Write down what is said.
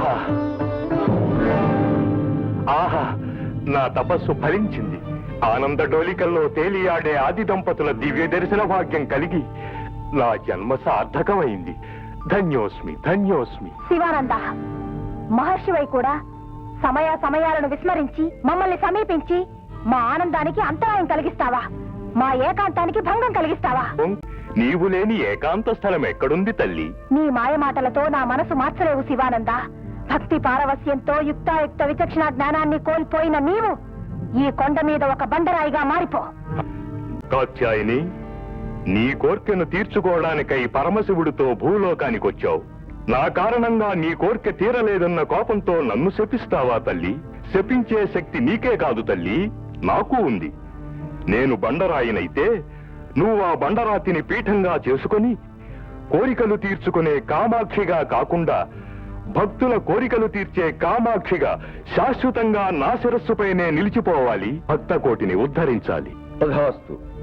ఆహా. ఆహా నా తపస్సు ఫలించింది. ఆనంద డోలికల్లో తేలియాడే ఆది దంపతుల దివ్య దర్శన భాగ్యం కలిగి నా జన్మ సార్థకమైంది. ధన్యోస్మి ధన్యోస్మి. శివానంద మహర్షివై కూడా సమయ సమయాలను విస్మరించి మమ్మల్ని సమీపించి మా ఆనందానికి అంతరాయం కలిగిస్తావా? మా ఏకాంతానికి భంగం కలిగిస్తావా? నీవు లేని ఏకాంత స్థలం ఎక్కడుంది తల్లి? నీ మాయమాటలతో నా మనసు మార్చలేవు శివానంద. భక్తి పారవస్యంతో యుక్తాయుక్త విచక్షణ జ్ఞానాన్ని కోల్పోయిన నీవు ఈ కొండ మీద ఒక బండరాయిగా మారిపో. కాత్యాయని నీ కోర్కెను తీర్చుకోవడానికై పరమశివుడితో భూలోకానికి వచ్చావు. నా కారణంగా నీ కోర్కె తీరలేదన్న కోపంతో నన్ను శపిస్తావా తల్లి? శపించే శక్తి నీకే కాదు తల్లి నాకు ఉంది. నేను బండరాయినైతే నువ్వు ఆ బండరాతిని పీఠంగా చేసుకొని కోరికలు తీర్చుకునే కామాక్షిగా కాకుండా భక్తుల కోరికలు తీర్చే కామాక్షిగా శాశ్వతంగా నా శిరస్సుపైనే నిలిచిపోవాలి. భక్త కోటిని ఉద్ధరించాలి. తథాస్తు